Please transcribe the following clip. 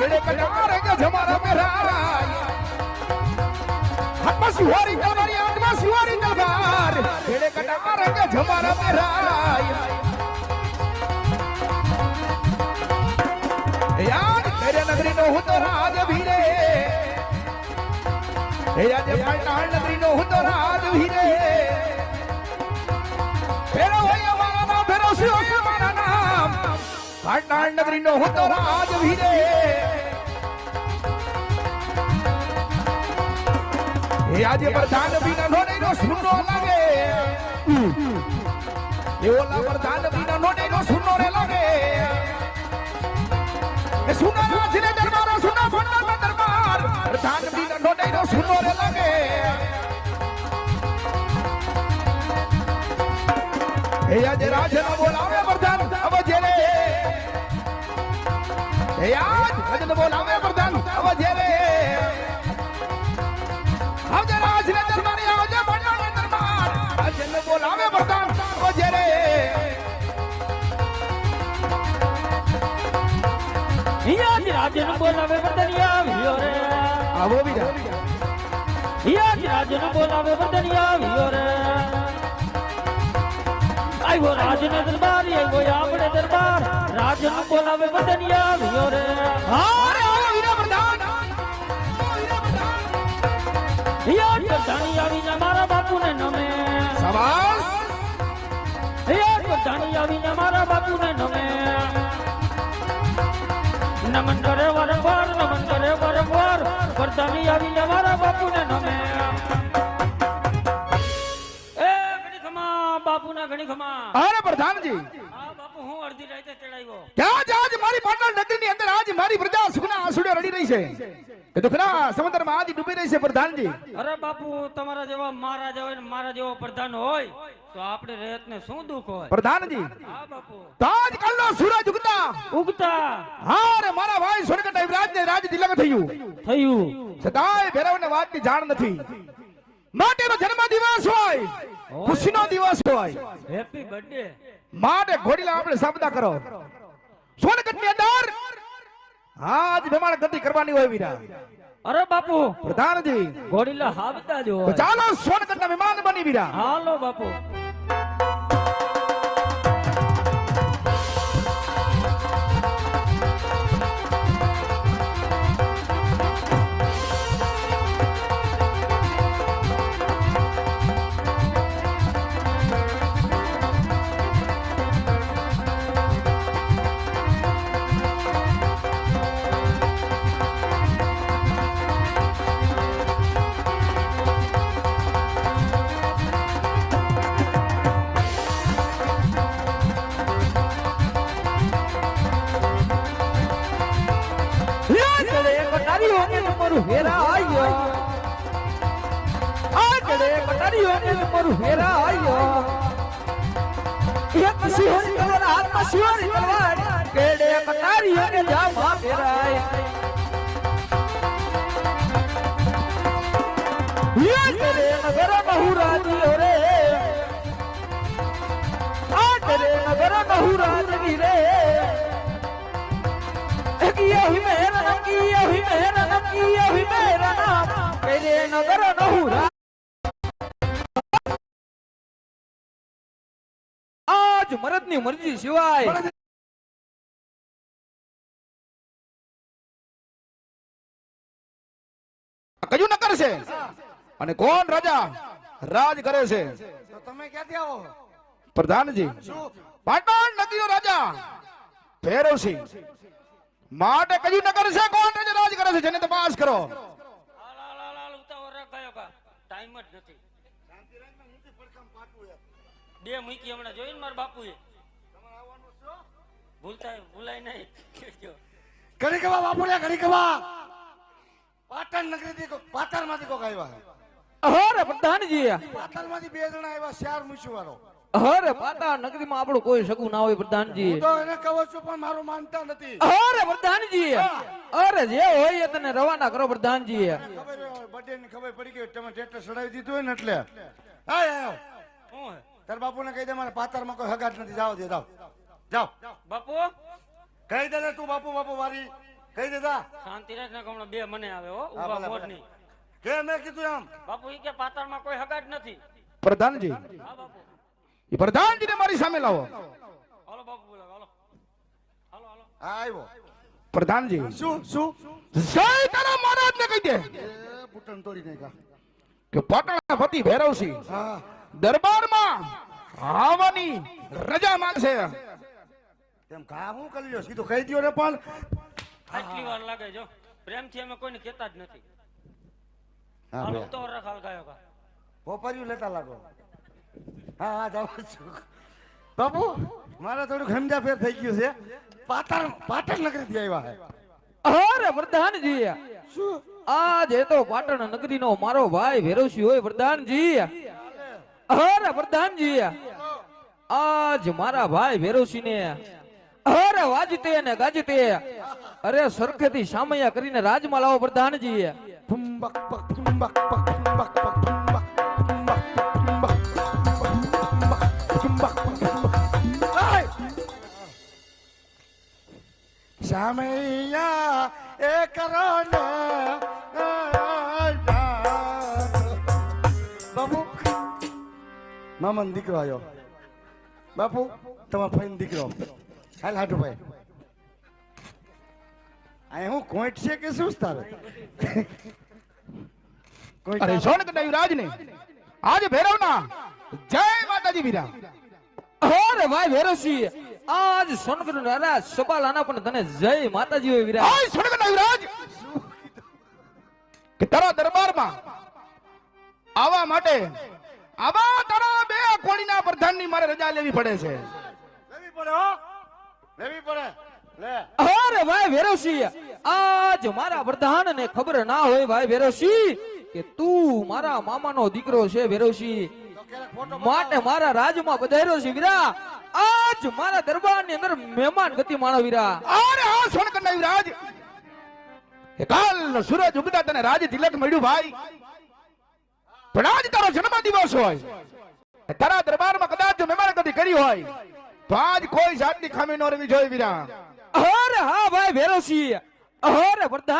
ખેડે કટાર કે જમારા મેરા હાથમાં સુવારી તલવારી હાથમાં સુવારી તલવાર ખેડે કટાર કે જમારા મેરા યાર તેરે નગરી નો હું તો રાજ ભીરે હે આજે પાટણ નગરી નો હું તો રાજ પાટણ નગરી નો હું તો રાજ ભીરે એ આજે પ્રધાન વિના નોડે નો સુનો લાગે. એ ઓલા પ્રધાન વિના નોડે નો સુનો રે લાગે. એ સુના રાજને દરબાર સુના ભંડાર દરબાર. પ્રધાન વિના નોડે નો સુનો રે લાગે. એ આજે રાજન બોલાવે. આજ રાજન બોલાવે પ્રધાન અવજે રે આવજે રાજને દરબારે આવજે ભંડાર દરબાર રાજન બોલાવે પ્રધાન અવજે રે હિયાજ રાજન બોલાવે બદનિયા વિયો રે. આવો બીજા. રાજન બોલાવે વિયો રે. આવ્યો રાજના દરબાર આવ્યો આપણે દરબાર. રાજન બોલાવે બદનિયા વિયો રે. હારે આવ્યો વીરા પ્રધાન. હિયાજ પ્રધાની આવીને મારા બાપુને નમે. સવાસ હિયાજ પ્રધાની આવીને મારા બાપુને નમે. નમન કરે વારંવાર નમન કરે વારંવાર. પ્રધાની આવીને મારા બાપુને નમે. ઘણી ખમા અરે પ્રધાનજી. હા બાપુ હું અડધી રાતે તેડાવ્યો ક્યાં જ આજ મારી પાટણ નગરીની અંદર? આજ મારી પ્રજા સુખના આંસુડે રડી રહી છે. એ તો ખરા સમુદ્રમાં આજ ડૂબી રહી છે પ્રધાનજી. અરે બાપુ તમારા જેવા મારા હોય ને મારા જેવો પ્રધાન હોય તો આપણે રેતને શું દુખ હોય? પ્રધાનજી. હા બાપુ. તાજ કાલનો સૂરજ ઉગતા. ઉગતા. હારે મારા ભાઈ સ્વર્ગ રાજ ને રાજ દિલક થયું. થયું. સદાય ભેરવ ને વાતની જાણ નથી. માટેનો જન્મ દિવસ હોય. ખુશીનો દિવસ હોય. હેપી બર્થડે માટે ઘોડીલા આપણે શબ્દ કરો. સોનગઢની અંદર આજ બેમાણ ગતિ કરવાની હોય વીરા. અરે બાપુ પ્રધાનજી. ઘોડીલા હાવતા જો ચાલો સોનગઢ ના મહેમાન બની વીરા. હાલો બાપુ. આચડે કટારીઓને મારું હેરા આયો એક સિંહની તલવાર હાથમાં સિંહોની તલવાર કેડે કટારીઓને જામા ફેરાય. આચડે નગર બહુરાજીઓ રે. આચડે નગર બહુરાજી રે. કિયા હી મેરા કિયા હી મેરા કિયા હી મેરા નામ. મેરે નગર નહુરા આજ મરદની મરજી સિવાય. કયું નકર છે? અને કોણ રાજા? રાજ કરે છે. તો તમે ક્યાંથી આવો? પ્રધાનજી પાટણ નદીનો રાજા ભૈરવસિંહ. માટે કયું નગર છે? કોણ રાજા રાજ કરે છે? જેને તપાસ કરો. ટાઈમ જ નથી. બે મૂકી હમણાં જોઈને મારા બાપુએ. ભૂલતા ભૂલાય નહીં. ઘડી કવા રે ઘડી કવા પાટણ નગરી થી પાટણમાંથી કોક આવ્યા હરે પ્રધાનજી. પાટણમાંથી બે જણા આવ્યા ચાર મૂછું વાળો હરે પાટા નગરીમાં આપણું કોઈ શકું ના હોય પ્રધાનજી. તો એને કહો છું પણ મારું માનતા નથી. અરે પ્રધાનજી. અરે જે હોય એ તને રવાના કરો પ્રધાનજી. ખબર બર્થડે ની ખબર પડી ગઈ તમે ટ્રેક્ટર ચડાવી દીધું હોય ને એટલે. આય હે? તાર બાપુને કહી દે મારે પાતરમાં કોઈ હગાટ નથી. જાવ દે જાવ જાવ બાપુ? કહી દે ને તું બાપુ બાપુ વારી. કહી દેતા શાંતિ રાખ ને હમણાં બે મને આવે હો. ઊભા ભલે, ની કે મેં કીધું એમ. બાપુ ઈ કે પાતાળમાં કોઈ હગાટ નથી. પ્રધાનજી. હા બાપુ. એ પ્રધાનજીને મારી સામે લાવો. હાલો બાપુ બોલાવો હાલો. હાલો હાલો. હા આવ્યો. પ્રધાનજી. શું શું? જય તારા મહારાજને કહી દે. એ બુટન તોડી નાખ્યા. કે પાટણ ફતી ભૈરવસિંહ. હા. દરબારમાં આવવાની રજા માંગશે. તેમ ઘા હું કરી લ્યો? સીધું કહી દ્યો ને પણ. આટલી વાર લાગે જો. પ્રેમથી અમે કોઈને કહેતા જ નથી. હા હાલો બે. ઉતાવળ રાખ કા. પોપરિયું લેતા લાગો. હા હા જાઉં છું. બાપુ? મારે થોડું સમજા ફેર થઈ ગયું છે. પાટણ પાટણ નગરીથી આવ્યા હે. અરે વરદાનજી. શું? આજે તો પાટણ નગરીનો મારો ભાઈ ભેરવસી હોય પ્રધાનજી અરે પ્રધાનજી. આજ મારા ભાઈ ભેરવસી ને અરે વાજતે ને ગાજતે. અરે સરખેથી સામૈયા કરીને રાજમાં લાવો પ્રધાનજી. ફુંબક, પક પક, ફુંબક, પક! સામૈયા, એ કરો ને મામા દીકરો આવ્યો બાપુ તમારા ભાઈ દીકરો. હાલ હાટુ ભાઈ. અહીં હું કોઈટ છે કે શું તારે? અરે અરે સોનક રાજ ને આજ ભૈરવના જય માતાજી વીરા અરે ભાઈ ભેરવસી આજ સોનકર રારા સબાલાના પણ તને જય માતાજી હોય વિરા આય સોનક રાજ કે તારા દરબારમાં આવવા માટે આવા તારા બે કોણીના પ્રધાનની મારે રજા લેવી પડે છે. લેવી પડે હો. લેવી પડે. લે. અરે ભાઈ ભેરવસી આજ મારા પ્રધાન ને ખબર ના હોય ભાઈ ભેરવસી કે તું મારા મામાનો દીકરો છે ફોટો માટે મારા રાજમાં બધાયરો છે વીરા. આજ મારા દરબારની અંદર મહેમાન ગતિ માણો વીરા. અરે હા સોનક વિરાજ કાલ સૂરજ ઉગતા તને રાજ તિલક મળ્યું ભાઈ. પણ આજ તારો જન્મ દિવસ હોય. તારા દરબારમાં કદાચ જો મહેમાન ગતિ કરી હોય, તો આજ કોઈ જાતની ખામી ન રહેવી જોઈએ વીરા અરે હા ભાઈ ભેરવસી અરે પ્રધાન